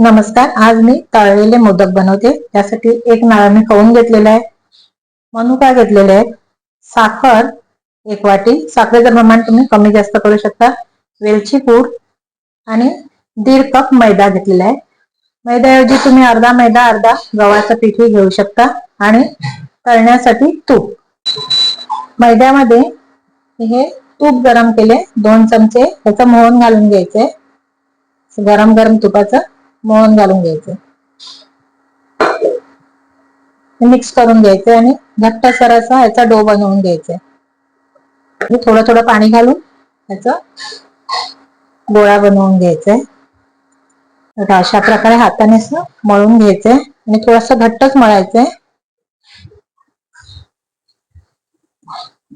नमस्कार आज मी तळलेले मोदक बनवते. त्यासाठी एक नारळ मी खाऊन घेतलेला आहे. मनुका घेतलेले आहेत. साखर एक वाटी. साखरेचं प्रमाण तुम्ही कमी जास्त करू शकता. वेलची पूड आणि दीड कप मैदा घेतलेला आहे. मैद्याऐवजी तुम्ही अर्धा मैदा अर्धा गव्हाचं पीठही घेऊ शकता. आणि तळण्यासाठी तूप. मैद्यामध्ये हे तूप गरम केले. दोन चमचे. त्याचं मोहन घालून घ्यायचंय. गरम गरम तुपाचं. मोहन घालून घ्यायचं. मिक्स करून घ्यायचे आणि घट्ट सर असा याचा डो बनवून घ्यायचा. थोडं थोडं पाणी घालून याचा गोळा बनवून घ्यायचाय अशा प्रकारे हाताने मळून घ्यायचंय आणि थोडस घट्टच मळायचंय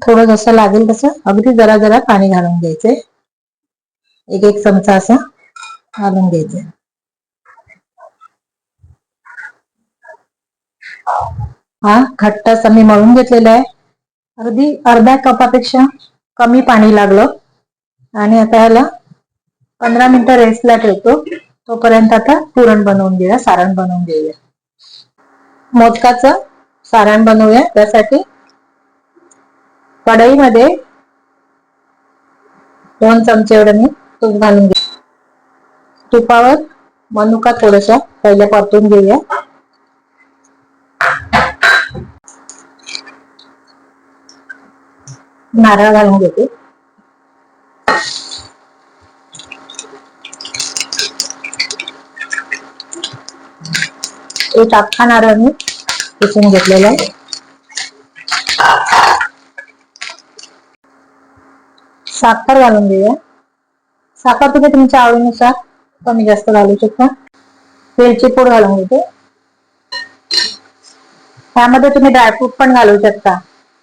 थोडं जसं लागेल तसं अगदी जरा जरा पाणी घालून घ्यायचंय एक एक चमचा असं घालून घ्यायचंय हा घट्ट असं मी मळून घेतलेला आहे. अगदी अर्ध्या कपापेक्षा कमी पाणी लागलं. आणि आता ह्याला पंधरा मिनिटं रेस्टला ठेवतो. तोपर्यंत आता पुरण बनवून घेऊया सारण बनवून घेऊया. मोदकाचं सारण बनवूया. त्यासाठी कढईमध्ये दोन चमचे एवढं मी तूप घालून घे तुपावर मनुका थोडसा पहिल्या परतून घेऊया. नारळ घालून घेते. एक अख्खा नारळ मी किसून घेतलेला आहे. साखर घालून घेऊया. साखर तुम्ही तुमच्या आवडीनुसार कमी जास्त घालू शकता. वेलची पूड घालून घेते. त्यामध्ये तुम्ही ड्रायफ्रूट पण घालू शकता.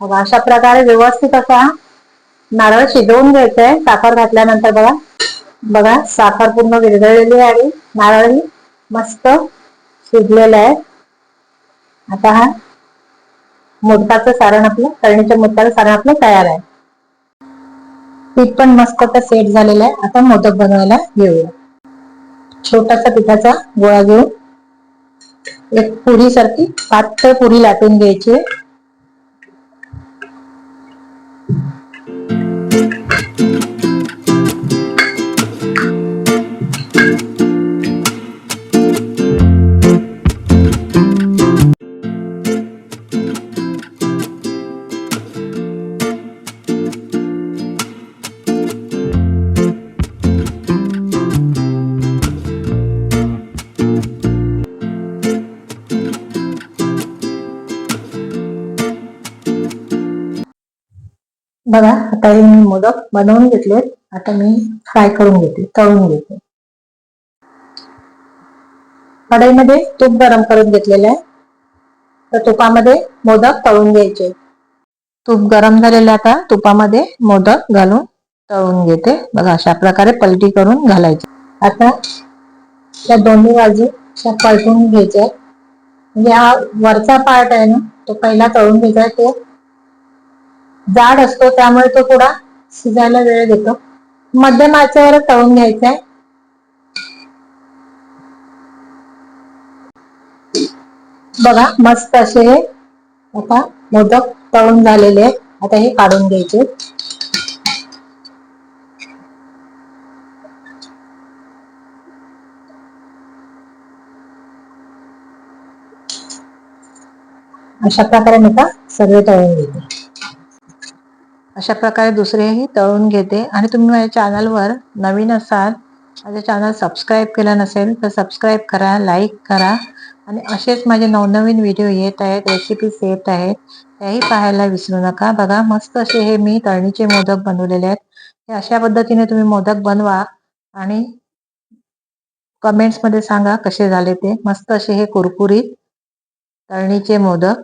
बघा अशा प्रकारे व्यवस्थित असा नारळ शिजवून घ्यायचंय. साखर घातल्यानंतर बघा. बघा साखर पूर्ण विरघळलेली आहे. आणि नारळ मस्त शिजलेलं आहे आता हा मोदकाचं सारण आपलं करणीच्या मोदकाचं सारण आपलं तयार आहे. पीठ पण मस्त सेट झालेलं आहे. आता मोदक बनवायला घेऊया छोटासा पिठाचा गोळा घेऊन एक पुरी सारखी पातळ पुरी लाटून घ्यायची बघा आता हे मी मोदक बनवून घेतले आता मी फ्राय करून घेते तळून घेते. कढईमध्ये तूप गरम करून घेतलेलं आहे. तर तुपामध्ये मोदक तळून घ्यायचे. तूप गरम झालेलं आता तुपामध्ये मोदक घालून तळून घेते. बघा अशा प्रकारे पलटी करून घालायचे. आता त्या दोन्ही बाजू पलटून घ्यायच्या म्हणजे हा वरचा पार्ट आहे ना तो पहिला तळून घ्यायचा तो जाड असतो त्यामुळे तो थोडा शिजायला वेळ देतो. मध्यम आचेवर तळून घ्यायचा आहे बघा मस्त असे हे आता मोदक तळून झालेले आहेत. आता हे काढून घ्यायचे. अशा प्रकारे मी का सगळे तळून घेते. अशा प्रकारे दुसरेही तळून घेते. आणि तुम्ही माझ्या चॅनलवर नवीन असाल माझ्या चॅनल सबस्क्राईब केलं नसेल तर सबस्क्राईब करा लाईक करा. आणि असेच माझे नवनवीन व्हिडिओ येत आहेत रेसिपीज येत आहेत त्याही पाहायला विसरू नका. बघा मस्त असे हे मी तळणीचे मोदक बनवलेले आहेत. हे अशा पद्धतीने तुम्ही मोदक बनवा आणि कमेंट्समध्ये सांगा कसे झाले ते. मस्त असे हे कुरकुरीत तळणीचे मोदक.